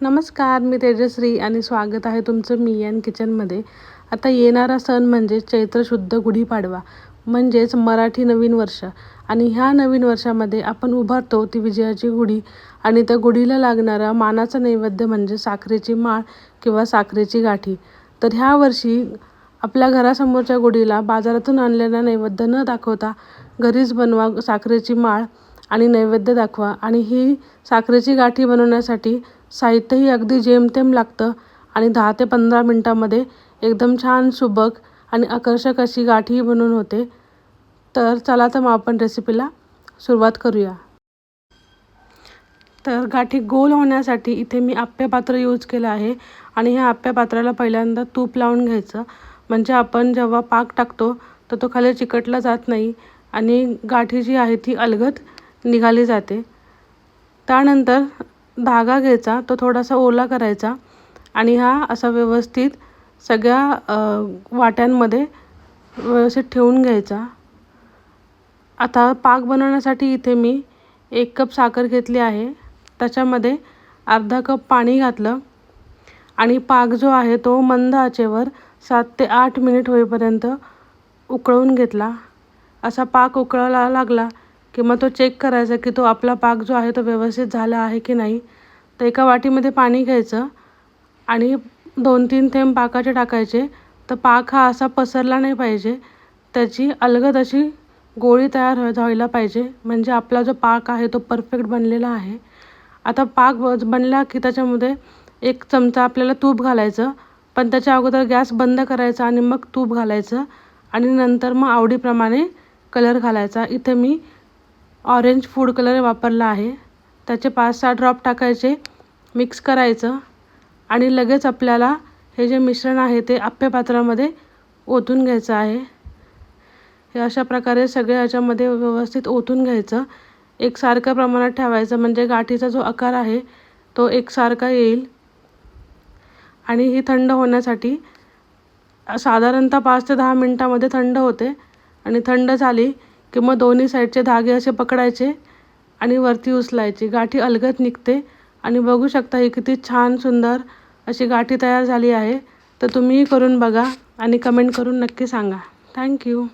नमस्कार मी तेजश्री आणि स्वागत आहे तुमचं मी यान किचनमध्ये. आता येणारा सण म्हणजे चैत्र शुद्ध गुढीपाडवा म्हणजेच मराठी नवीन वर्ष. आणि ह्या नवीन वर्षामध्ये आपण उभारतो ती विजयाची गुढी आणि त्या गुढीला लागणारा मानाचा नैवेद्य म्हणजे साखरेची माळ किंवा साखरेची गाठी. तर ह्या वर्षी आपल्या घरासमोरच्या गुढीला बाजारातून आणलेला नैवेद्य न दाखवता घरीच बनवा साखरेची माळ आणि नैवेद्य दाखवा. आणि ही साखरेची गाठी बनवण्यासाठी साहित्यही अगदी जेमतेम लागतं आणि दहा ते पंधरा मिनटामध्ये एकदम छान सुबक आणि आकर्षक अशी गाठी बनून होते. तर चला तर मग आपण रेसिपीला सुरुवात करूया. तर गाठी गोल होण्यासाठी इथे मी आप्या पात्र यूज केलं आहे आणि ह्या आप्या पात्राला पहिल्यांदा तूप लावून घ्यायचं. म्हणजे आपण जेव्हा पाक टाकतो तर तो खाली चिकटला जात नाही आणि गाठी जी आहे ती अलगद निघाली जाते. त्यानंतर धागा घ्यायचा तो थोडासा ओला करायचा आणि हा असा व्यवस्थित सगळ्या वाट्यांमध्ये व्यवस्थित ठेवून घ्यायचा. आता पाक बनवण्यासाठी इथे मी एक कप साखर घेतली आहे. त्याच्यामध्ये अर्धा कप पाणी घातलं आणि पाक जो आहे तो मंद आचेवर सात ते आठ मिनिट होईपर्यंत उकळवून घेतला. असा पाक उकळायला लागला की मग तो चेक करायचा की तो आपला पाक जो आहे तो व्यवस्थित झाला आहे की नाही. तर एका वाटीमध्ये पाणी घ्यायचं आणि दोन तीन थेंब पाकाचे टाकायचे. तर पाक हा असा पसरला नाही पाहिजे. त्याची अलगद अशी गोळी तयार हो- व्हायला पाहिजे. म्हणजे आपला जो पाक आहे तो परफेक्ट बनलेला आहे. आता पाक बनला की त्याच्यामध्ये एक चमचा आपल्याला तूप घालायचं. पण त्याच्या अगोदर गॅस बंद करायचा आणि मग तूप घालायचं. आणि नंतर मग आवडीप्रमाणे कलर घालायचा. इथे मी ऑरेंज फूड कलर वापरला आहे. त्याचे पाच सहा ड्रॉप टाकायचे मिक्स करायचं आणि लगेच आपल्याला हे जे मिश्रण आहे ते आप्पे पात्रामध्ये ओतून घ्यायचं आहे. हे अशा प्रकारे सगळे ह्याच्यामध्ये व्यवस्थित ओतून घ्यायचं. एकसारख्या प्रमाणात ठेवायचं म्हणजे गाठीचा जो आकार आहे तो एकसारखा येईल. आणि ही थंड होण्यासाठी साधारणतः पाच ते दहा मिनटामध्ये थंड होते आणि थंड झाली की मग दोन्ही साईडचे धागे असे पकडायचे आणि वरती उचलायची. गाठी अलगद निघते. आणि बघू शकता ही किती छान सुंदर अशी गाठी तयार झाली आहे. तर तुम्हीही करून बघा आणि कमेंट करून नक्की सांगा. थँक्यू